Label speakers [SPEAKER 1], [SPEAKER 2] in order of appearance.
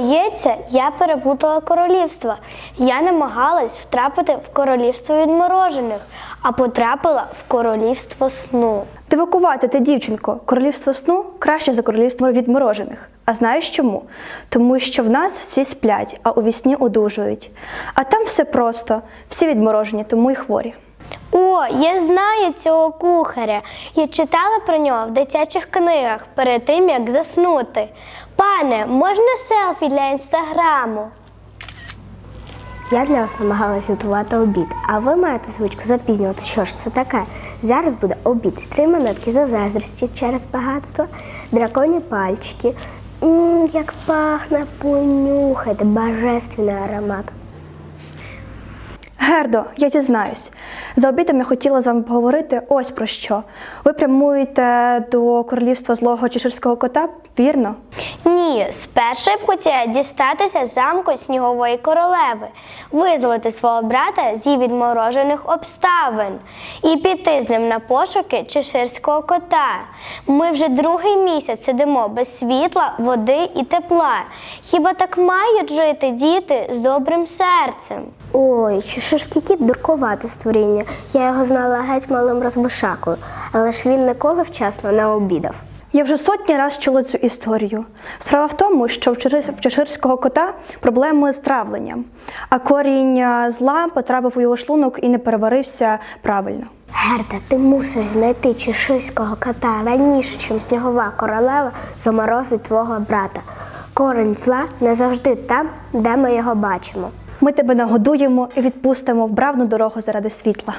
[SPEAKER 1] Здається, я перепутала королівство. Я намагалась втрапити в королівство відморожених, а потрапила в королівство сну.
[SPEAKER 2] Дивакувати ти, дівчинко, королівство сну краще за королівство відморожених. А знаєш чому? Тому що в нас всі сплять, а у вісні одужують. А там все просто, всі відморожені, тому й хворі.
[SPEAKER 1] О, я знаю цього кухаря. Я читала про нього в дитячих книгах перед тим, як заснути. Пане, можна селфі для інстаграму?
[SPEAKER 3] Я для вас намагалась готувати обід, а ви маєте звичку запізнювати. Що ж це таке? Зараз буде обід. Три монетки за заздрості через багатство, драконі пальчики. М, як пахне, понюхайте, божественний аромат.
[SPEAKER 2] Гердо, я дізнаюсь. За обідом я хотіла з вами поговорити ось про що. Ви прямуєте до королівства злого чеширського кота, вірно?
[SPEAKER 1] Ні, спершу я б хотіла дістатися замку снігової королеви, визволити свого брата з її відморожених обставин і піти з ним на пошуки чеширського кота. Ми вже другий місяць сидимо без світла, води і тепла. Хіба так мають жити діти з добрим серцем?
[SPEAKER 3] Ой, чеширський кіт дуркувате створіння. Я його знала геть малим розбишакою, але ж він ніколи вчасно не обідав.
[SPEAKER 2] Я вже сотні раз чула цю історію. Справа в тому, що в чешир- в чеширського кота проблеми з травленням, а корінь е, зла потрапив у його шлунок і не переварився правильно.
[SPEAKER 3] Герда, ти мусиш знайти чеширського кота раніше, чим снігова королева заморозить твого брата. Корень зла не завжди там, де ми його бачимо.
[SPEAKER 2] Ми тебе нагодуємо і відпустимо в бравну дорогу заради світла.